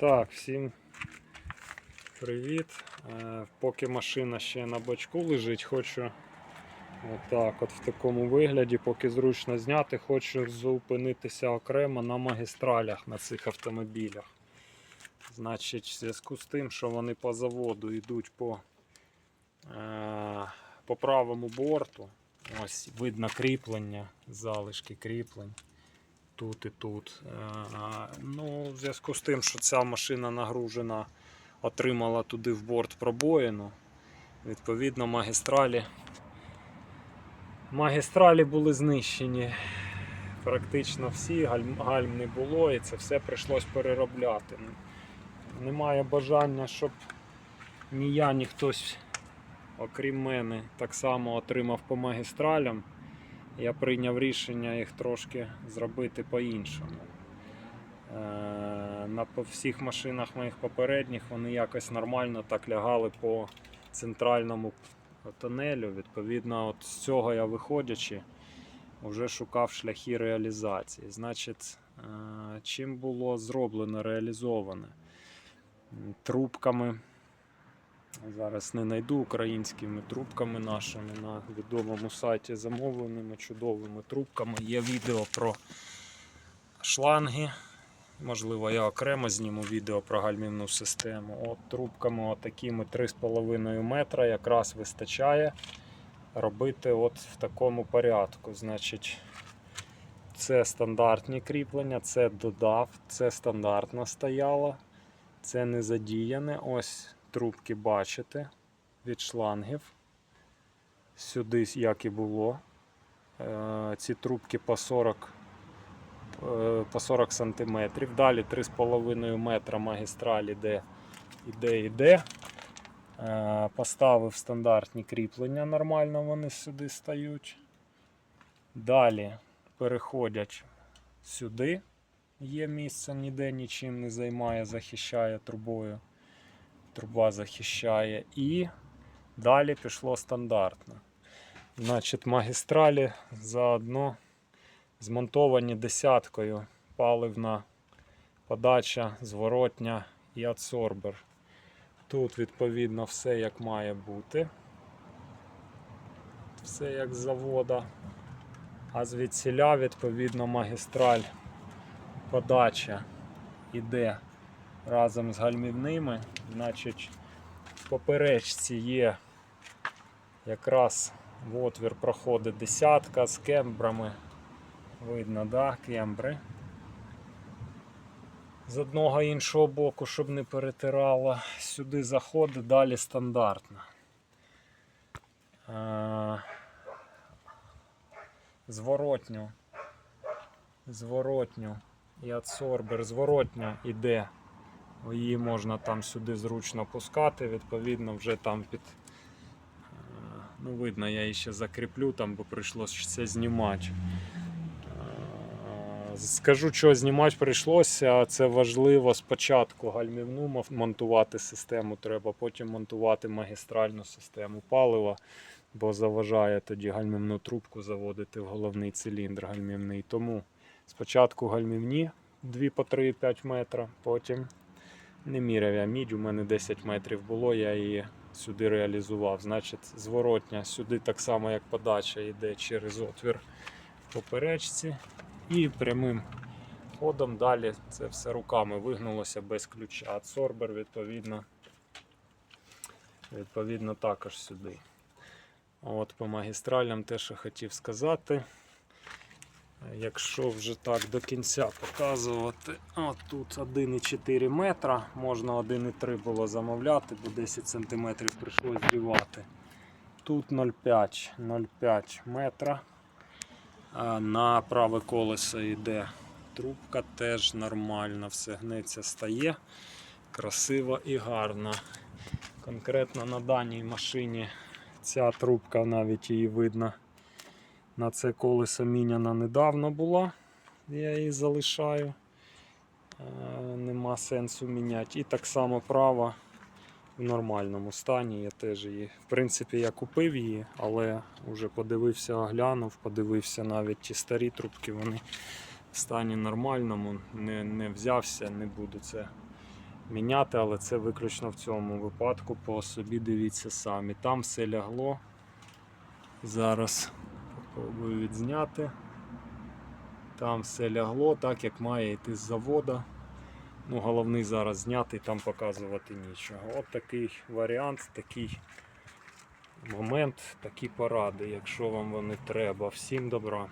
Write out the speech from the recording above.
Так, всім привіт. Е, Поки машина ще на бачку лежить, хочу отак, от в такому вигляді, поки зручно зняти, хочу зупинитися окремо на магістралях на цих автомобілях. Значить, в зв'язку з тим, що вони по заводу йдуть по, е, по правому борту, ось видно кріплення, залишки кріплень тут і тут. Е, Ну, в зв'язку з тим, що ця машина нагружена, отримала туди в борт пробоїну. Відповідно, магістралі. Магістралі були знищені. Практично всі, гальм, гальм не було, і це все прийшлось переробляти. Немає бажання, щоб ні я, ні хтось, окрім мене, так само отримав по магістралям я прийняв рішення їх трошки зробити по-іншому. Е, На всіх машинах моїх попередніх вони якось нормально так лягали по центральному тунелю. Відповідно, от з цього я виходячи, вже шукав шляхи реалізації. Значить, е, чим було зроблено, реалізоване? Трубками. Зараз не знайду українськими трубками нашими на відомому сайті замовленими чудовими трубками. Є відео про шланги. Можливо, я окремо зніму відео про гальмівну систему. От трубками отакими 3,5 метра якраз вистачає робити от в такому порядку. Значить, це стандартні кріплення, це додав, це стандартно стояло, це не задіяне. Ось трубки бачите від шлангів. Сюди, як і було. Е, Ці трубки по 40, е, по 40 см. Далі 3,5 метра магістраль іде, іде, іде. Е, Поставив стандартні кріплення, нормально вони сюди стають. Далі переходять сюди. Є місце, ніде нічим не займає, захищає трубою труба захищає. І далі пішло стандартно. Значить, магістралі заодно змонтовані десяткою паливна подача, зворотня і адсорбер. Тут, відповідно, все як має бути. Все як завода. А звідсіля, відповідно, магістраль подача іде разом з гальмівними. Значить, в поперечці є якраз в отвір проходить десятка з кембрами. Видно, да, кембри. З одного іншого боку, щоб не перетирало. Сюди заходить, далі стандартно. Е, Зворотню. Зворотню і адсорбер зворотня іде Її можна там сюди зручно пускати, відповідно, вже там під. е, Ну, видно, я її ще закріплю, там, бо прийшлося знімати. Е, Скажу, що знімати прийшлося. Це важливо спочатку гальмівну монтувати систему, треба потім монтувати магістральну систему палива, бо заважає тоді гальмівну трубку заводити в головний циліндр гальмівний. Тому спочатку гальмівні 2 по 3,5 метра, потім не міряв я мідь, у мене 10 метрів було, я її сюди реалізував. Значить, зворотня сюди так само, як подача, йде через отвір в поперечці. І прямим ходом далі це все руками вигнулося без ключа. Адсорбер, відповідно, відповідно також сюди. От По магістралям те, що хотів сказати. Якщо вже так до кінця показувати, от тут 1,4 метра, можна 1,3 було замовляти, бо 10 см прийшлось зрівати. Тут 0,5 0,5 метра. На праве колесо йде трубка, теж нормально, все гнеться стає. Красиво і гарно. Конкретно на даній машині ця трубка навіть її видно. На це колесо міняна недавно була, я її залишаю. Е, Нема сенсу міняти. І так само права в нормальному стані. Я теж її. В принципі, я купив її, але вже подивився, оглянув, подивився навіть ті старі трубки, вони в стані нормальному, не, не взявся, не буду це міняти, але це виключно в цьому випадку. По собі дивіться самі. Там все лягло. Зараз попробую відзняти. Там все лягло, так як має йти з завода. Ну, головний зараз зняти, там показувати нічого. От такий варіант, такий момент, такі поради, якщо вам вони треба. Всім добра.